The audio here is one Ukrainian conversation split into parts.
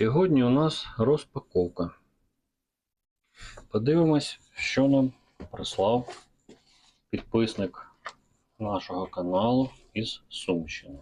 Сьогодні у нас розпаковка. Подивимось, що нам прислав підписник нашого каналу із Сумщини.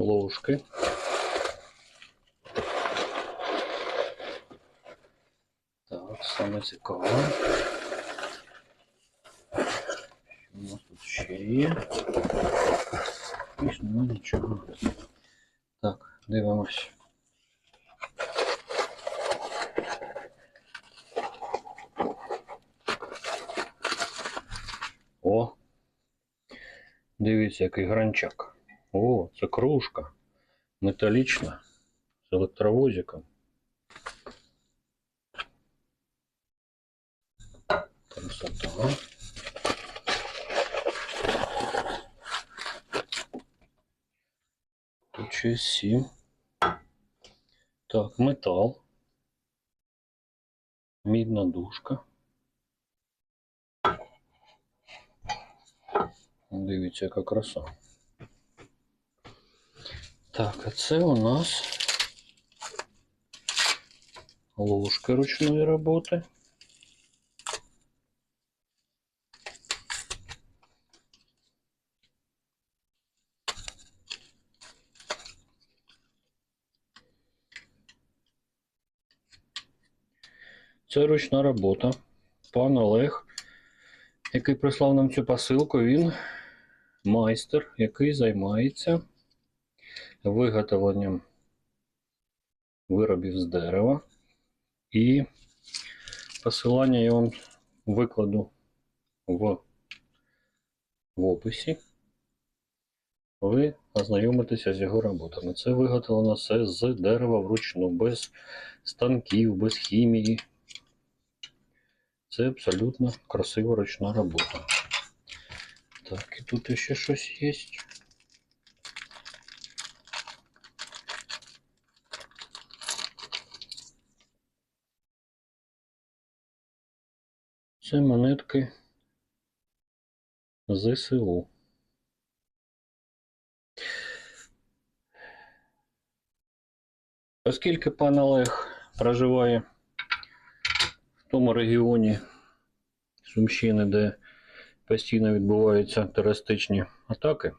Ложки. Так, саме цікаве. У нас тут ще є? Більш нема нічого. Так, дивимось. О! Дивіться, який гранчак. О, це кружка. Металічна. З електровозиком. Красота. Тут ще сім. Так, метал. Мідна дужка. Дивіться, яка краса. Так, а це у нас ложки ручної роботи. Це ручна робота. Пан Олег, який прислав нам цю посилку, він майстер, який займається виготовленням виробів з дерева. І посилання я вам викладу в, в описі. Ви ознайомитеся з його роботами. Це виготовлено все з дерева вручну, без станків, без хімії. Це абсолютно красива ручна робота. Так, і тут ще щось є. Це монетки ЗСУ. Оскільки пан Олег проживає в тому регіоні Сумщини, де постійно відбуваються терористичні атаки,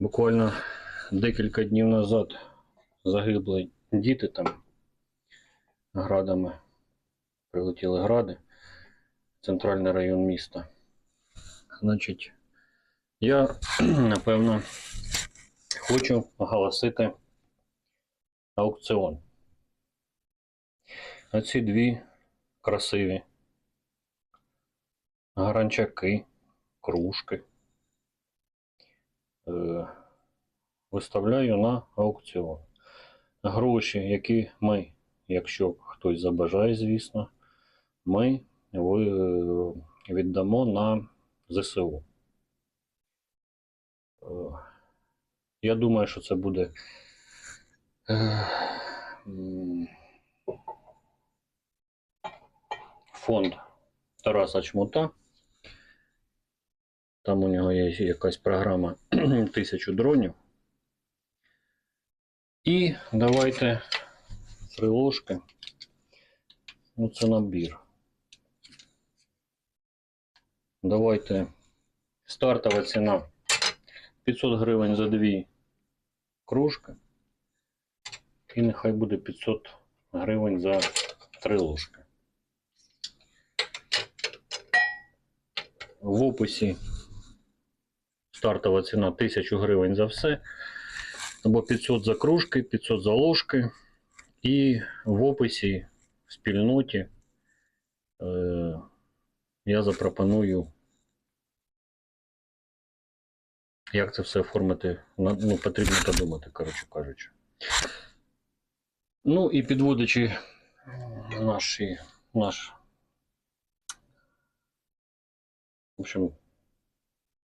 буквально декілька днів назад загибли діти там градами прилетіли гради, центральний район міста. Значить, я, напевно, хочу оголосити аукціон. Оці дві красиві гранчаки, кружки. Е, Виставляю на аукціон. Гроші, які ми, якщо хтось забажає, звісно, ми віддамо на ЗСУ. Е, Я думаю, що це буде е, фонд Тараса Чмута. Там у нього є якась програма тисячу дронів. І давайте три ложки. Ну, це набір. Давайте стартова ціна 500 гривень за дві кружки. І нехай буде 500 гривень за 3 ложки. В описі стартова ціна 1000 гривень за все. Або 500 за кружки, 500 за ложки. І в описі в спільноті е, я запропоную, як це все оформити. Ну, потрібно подумати, коротше кажучи. Ну і підводячи наші, наш, в общем,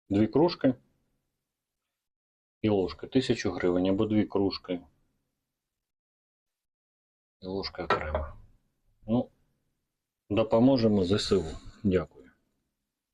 дві кружки і ложка. Тисячу гривень або дві кружки. І ложка окремо. Ну, допоможемо ЗСУ. Дякую.